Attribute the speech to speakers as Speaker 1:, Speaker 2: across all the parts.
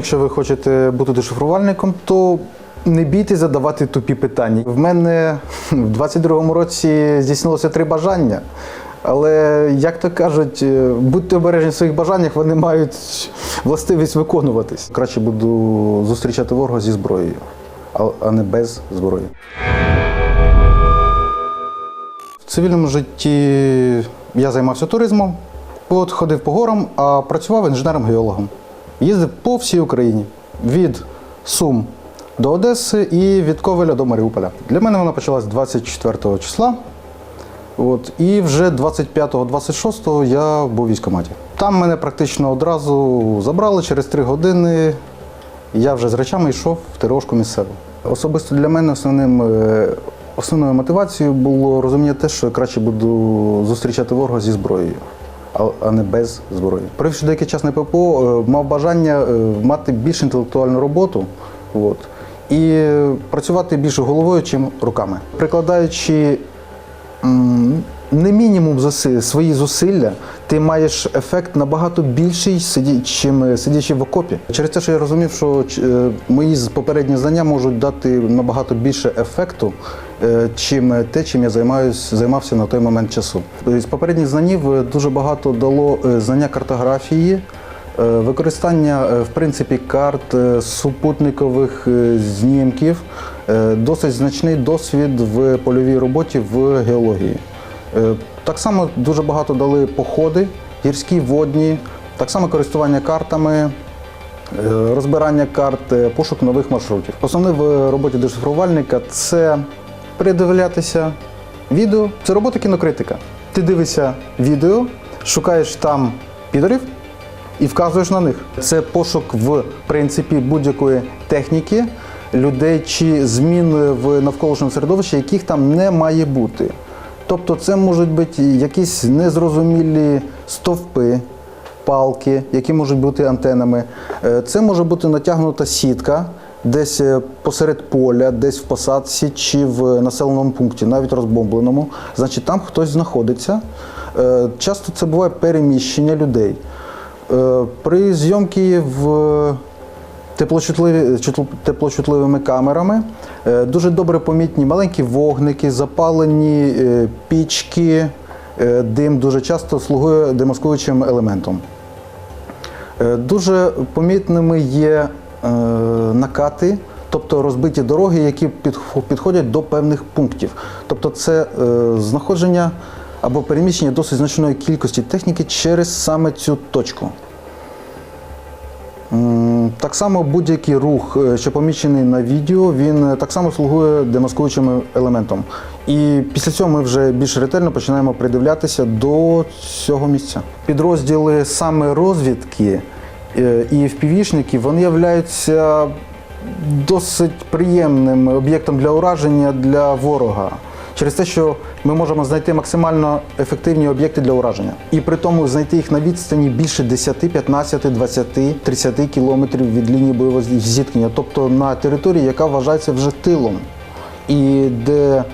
Speaker 1: Якщо ви хочете бути дешифрувальником, то не бійтесь задавати тупі питання. В мене в 22-му році здійснилося три бажання. Але, як то кажуть, е, будьте обережні в своїх бажаннях, вони мають властивість виконуватись. Краще буду зустрічати ворога зі зброєю, а- не без зброї. В цивільному житті я займався туризмом, ходив по горам, а працював інженером-геологом. Їздив по всій Україні від Сум до Одеси і від Ковеля до Маріуполя. Для мене вона почалась 24 числа. От, і вже 25-26 я був у військкоматі. Там мене практично одразу забрали через три години. Я вже з речами йшов в ТРОшку місцеву. Особисто для мене основним, е, основною мотивацією було розуміння те, що я краще буду зустрічати ворога зі зброєю, а- не без зброї. Провівши деякий час на ППО, е, мав бажання е, мати більш інтелектуальну роботу. От, і е, працювати більше головою, чим руками. Прикладаючи не мінімум свої зусилля, ти маєш ефект набагато більший, чим сидячи в окопі. Через те, що я розумів, що е, мої попередні знання можуть дати набагато більше ефекту, е, чим те, чим я займаюсь, займався на той момент часу. З попередніх знанів е, дуже багато дало е, знання картографії. Е, Використання е, в принципі карт е, супутникових е, знімків, е, досить значний досвід в польовій роботі в геології. Е, Так само дуже багато дали походи, гірські, водні, так само користування картами, е, розбирання карт, е, пошук нових маршрутів. Основне в роботі дешифрувальника це передивлятися відео. Це робота кінокритика. Ти дивишся відео, шукаєш там підорів і вказуєш на них. Це пошук в принципі будь-якої техніки, людей чи змін в навколишньому середовищі, яких там не має бути. Тобто це можуть бути якісь незрозумілі стовпи, палки, які можуть бути антенами. Е, Це може бути натягнута сітка десь е, посеред поля, десь в посадці чи в населеному пункті, навіть розбомбленому. Значить, там хтось знаходиться. Е, Часто це буває переміщення людей. Е, При зйомці в теплочутливими камерами е, дуже добре помітні маленькі вогники, запалені е, пічки, е, дим дуже часто слугує демаскуючим елементом. Е, Дуже помітними є е, накати, тобто розбиті дороги, які підходять до певних пунктів. Тобто це е, знаходження або переміщення досить значної кількості техніки через саме цю точку. Так само будь-який рух, е, що помічений на відео, він е, так само слугує демаскуючим елементом. І після цього ми вже більш ретельно починаємо придивлятися до цього місця. Підрозділи саме розвідки е, і впівішники, вони являються досить приємним об'єктом для ураження для ворога. Через те, що ми можемо знайти максимально ефективні об'єкти для ураження. І при тому знайти їх на відстані більше 10, 15, 20, 30 кілометрів від лінії бойового зіткнення, тобто на території, яка вважається вже тилом, і де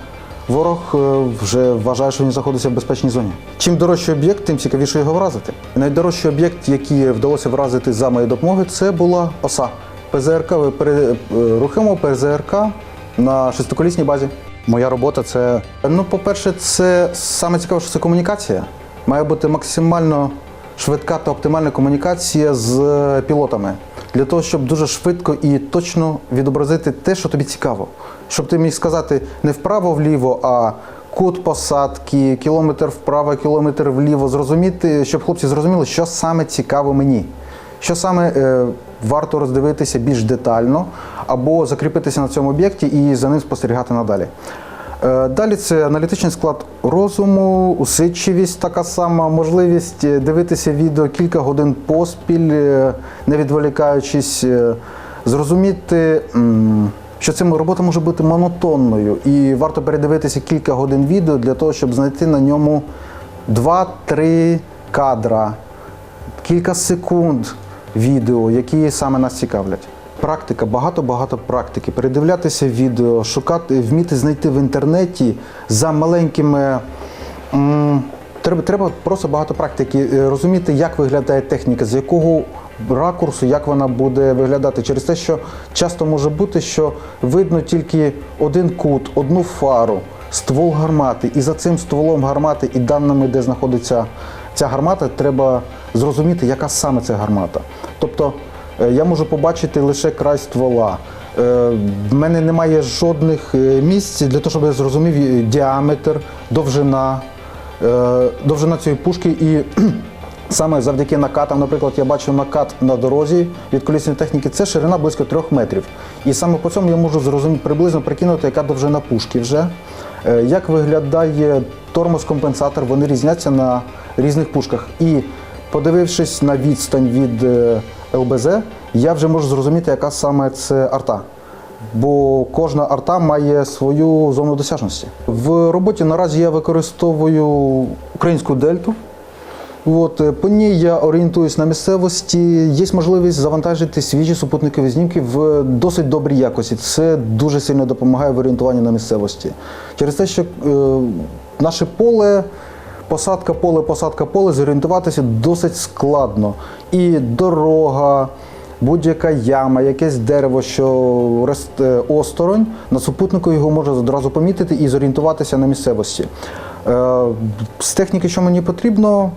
Speaker 1: ворог е, вже вважає, що він знаходиться в безпечній зоні. Чим дорожчий об'єкт, тим цікавіше його вразити. Найдорожчий об'єкт, який вдалося вразити за моєю допомогою, це була оса ПЗРК, е, ПЗРК на шестиколісній базі. Моя робота це, ну, по-перше, це саме цікаве, що це комунікація. Має бути максимально швидка та оптимальна комунікація з пілотами для того, щоб дуже швидко і точно відобразити те, що тобі цікаво. Щоб ти міг сказати не вправо-вліво, а кут посадки, кілометр вправо, кілометр вліво, зрозуміти, щоб хлопці зрозуміли, що саме цікаво мені. Що саме е, варто роздивитися більш детально, або закріпитися на цьому об'єкті і за ним спостерігати надалі. Е, Далі це аналітичний склад розуму, усидчивість, така сама можливість е, дивитися відео кілька годин поспіль, е, не відволікаючись, зрозуміти, що ця робота може бути монотонною, і варто передивитися кілька годин відео для того, щоб знайти на ньому 2-3 кадра, кілька секунд відео, які саме нас цікавлять. Практика, багато-багато практики. Передивлятися відео, шукати, вміти знайти в інтернеті за маленькими. Треба, треба просто багато практики, е, розуміти, як виглядає техніка, з якого ракурсу, як вона буде виглядати. Через те, що часто може бути, що видно тільки один кут, одну фару, ствол гармати, і за цим стволом гармати і даними, де знаходиться ця гармата, треба зрозуміти, яка саме це гармата. Тобто я можу побачити лише край ствола. Е, В мене немає жодних е, місць для того, щоб я зрозумів е, діаметр, довжина, е, довжина цієї пушки. І саме завдяки накатам, наприклад, я бачу накат на дорозі від колісної техніки, це ширина близько трьох метрів. І саме по цьому я можу зрозуміти приблизно прикинути, яка довжина пушки вже. Е, Як виглядає тормоз-компенсатор, вони різняться на різних пушках. І подивившись на відстань від е, ЛБЗ, я вже можу зрозуміти, яка саме це арта. Бо кожна арта має свою зону досяжності. В роботі наразі я використовую українську дельту. От, е, по ній я орієнтуюсь на місцевості. Є можливість завантажити свіжі супутникові знімки в досить добрій якості. Це дуже сильно допомагає в орієнтуванні на місцевості. Через те, що е, наше поле, посадка поле, посадка поле, зорієнтуватися досить складно. І дорога, будь-яка яма, якесь дерево, що росте осторонь, на супутнику його можна одразу помітити і зорієнтуватися на місцевості. Е, з техніки, що мені потрібно,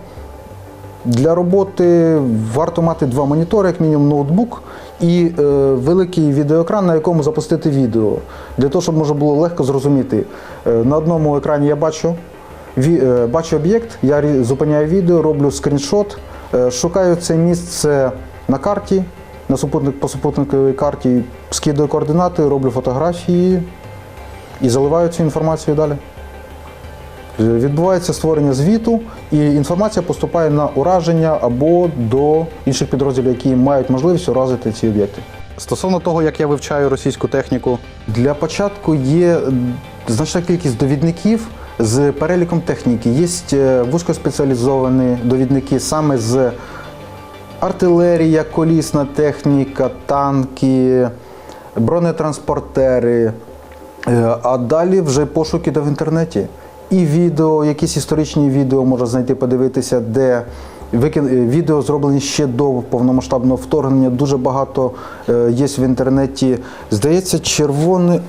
Speaker 1: для роботи варто мати два монітори, як мінімум ноутбук і е, великий відеоекран, на якому запустити відео, для того, щоб можна було легко зрозуміти. Е, на одному екрані я бачу, бачу об'єкт, я зупиняю відео, роблю скріншот, е, шукаю це місце на карті, на супутник, по супутниковій карті, скидаю координати, роблю фотографії і заливаю цю інформацію далі. Відбувається створення звіту, і інформація поступає на ураження або до інших підрозділів, які мають можливість уразити ці об'єкти. Стосовно того, як я вивчаю російську техніку, для початку є значна кількість довідників з переліком техніки. Є е, вузькоспеціалізовані довідники саме з артилерія, колісна техніка, танки, бронетранспортери. Е, А далі вже пошуки в інтернеті. І відео, якісь історичні відео можна знайти, подивитися, де е, відео зроблені ще до повномасштабного вторгнення. Дуже багато є в інтернеті. Здається, червоний.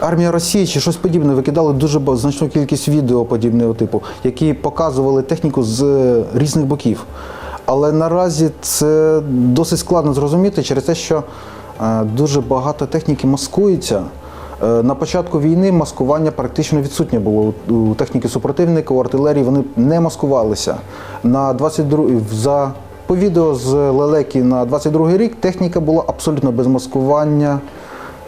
Speaker 1: Армія Росії чи щось подібне викидали дуже значну кількість відео подібного типу, які показували техніку з е, різних боків. Але наразі це досить складно зрозуміти через те, що е, дуже багато техніки маскується. Е, На початку війни маскування практично відсутнє було у техніки супротивника, у артилерії вони не маскувалися. На 22 за по відео з лелеки на 22 рік техніка була абсолютно без маскування.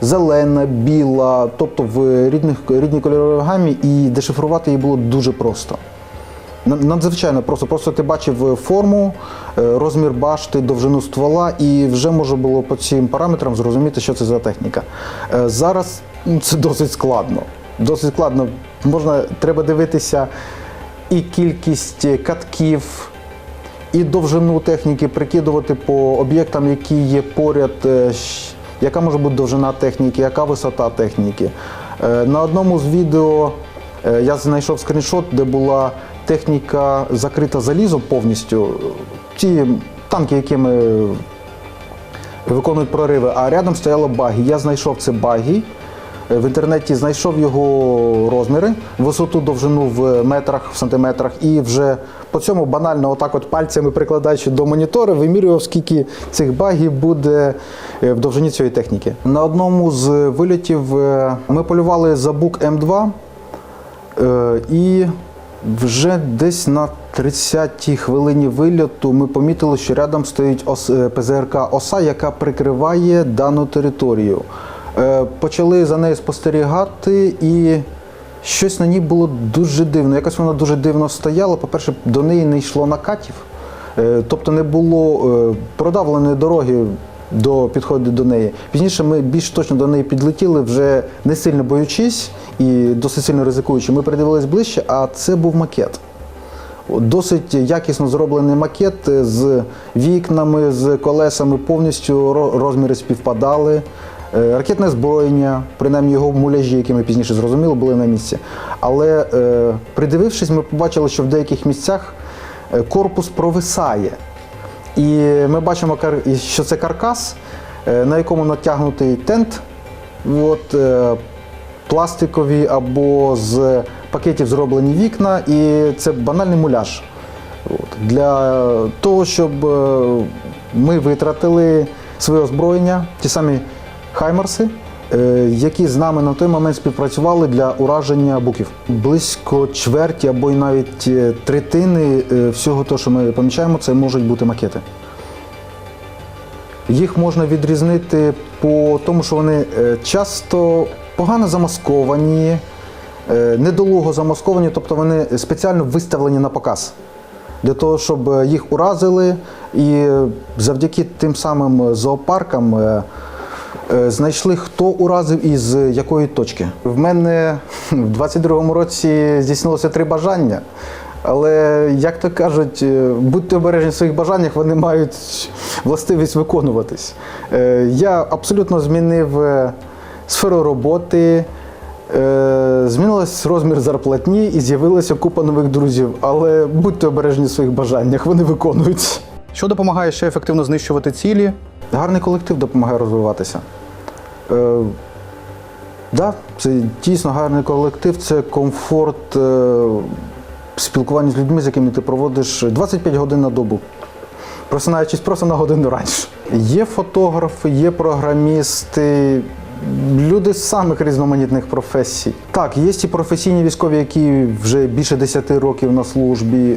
Speaker 1: Зелена, біла, тобто в рідних, рідній кольоровій гамі, і дешифрувати її було дуже просто. Надзвичайно просто. Просто ти бачив форму, е, розмір башти, довжину ствола, і вже можна було по цим параметрам зрозуміти, що це за техніка. Е, Зараз це досить складно. Досить складно. Можна, треба дивитися і кількість катків, і довжину техніки прикидувати по об'єктам, які є поряд, е, яка може бути довжина техніки, яка висота техніки. Е, На одному з відео е, я знайшов скріншот, де була техніка закрита залізом повністю. Ті танки, якими виконують прориви, а рядом стояло багі. Я знайшов це багі. Е, В інтернеті знайшов його розміри, висоту, довжину в метрах, в сантиметрах, і вже по цьому банально, отак от пальцями прикладаючи до монітора, вимірював, скільки цих багів буде е, в довжині цієї техніки. На одному з вильотів е, ми полювали за бук М2, Е, І вже десь на 30-й хвилині вильоту ми помітили, що рядом стоїть ос, ПЗРК ОСА, яка прикриває дану територію. Е, Почали за нею спостерігати, і щось на ній було дуже дивно. Якось вона дуже дивно стояла. По-перше, до неї не йшло накатів, Е, тобто не було е, продавленої дороги до підходу до неї. Пізніше ми більш точно до неї підлетіли, вже не сильно боючись і досить сильно ризикуючи. Ми придивились ближче, а це був макет. Досить якісно зроблений макет з вікнами, з колесами, повністю розміри співпадали. Е, Ракетне зброєння, принаймні його муляжі, які ми пізніше зрозуміли, були на місці. Але е, придивившись, ми побачили, що в деяких місцях е, корпус провисає. І ми бачимо, що це каркас, на якому натягнутий тент, от, пластикові або з пакетів зроблені вікна, і це банальний муляж. От. Для того, щоб ми витратили своє озброєння, ті самі хаймерси, е, які з нами на той момент співпрацювали для ураження буків. Близько чверті або й навіть е, третини е, всього того, що ми помічаємо, це можуть бути макети. Їх можна відрізнити по тому, що вони часто погано замасковані, недолуго замасковані, тобто вони спеціально виставлені на показ. Для того, щоб їх уразили, і завдяки тим самим зоопаркам знайшли, хто уразив і з якої точки. В мене в 22-му році здійснилося три бажання. Але, як то кажуть, е, будьте обережні в своїх бажаннях, вони мають властивість виконуватись. Е, Я абсолютно змінив е, сферу роботи, е, розмір зарплатні і з'явилася купа нових друзів. Але будьте обережні в своїх бажаннях, вони виконуються. Що допомагає ще ефективно знищувати цілі? Гарний колектив допомагає розвиватися. Е, Да, це дійсно гарний колектив, це комфорт е, спілкування з людьми, з якими ти проводиш 25 годин на добу, просинаючись просто на годину раніше. Є фотографи, є програмісти, люди з самих різноманітних професій. Так, є ті професійні військові, які вже більше 10 років на службі,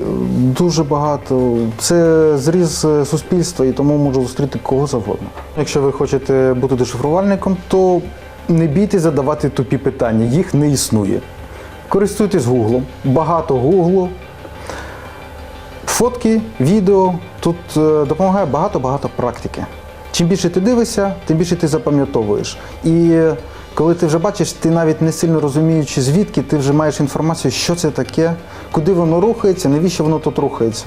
Speaker 1: дуже багато. Це зріз е, суспільства і тому можу зустріти кого завгодно. Якщо ви хочете бути дешифрувальником, то не бійтесь задавати тупі питання, їх не існує. Користуйтесь гуглом, багато гуглу. Фотки, відео тут е, допомагає багато-багато практики. Чим більше ти дивишся, тим більше ти запам'ятовуєш. І коли ти вже бачиш, ти навіть не сильно розуміючи, звідки ти вже маєш інформацію, що це таке, куди воно рухається, навіщо воно тут рухається.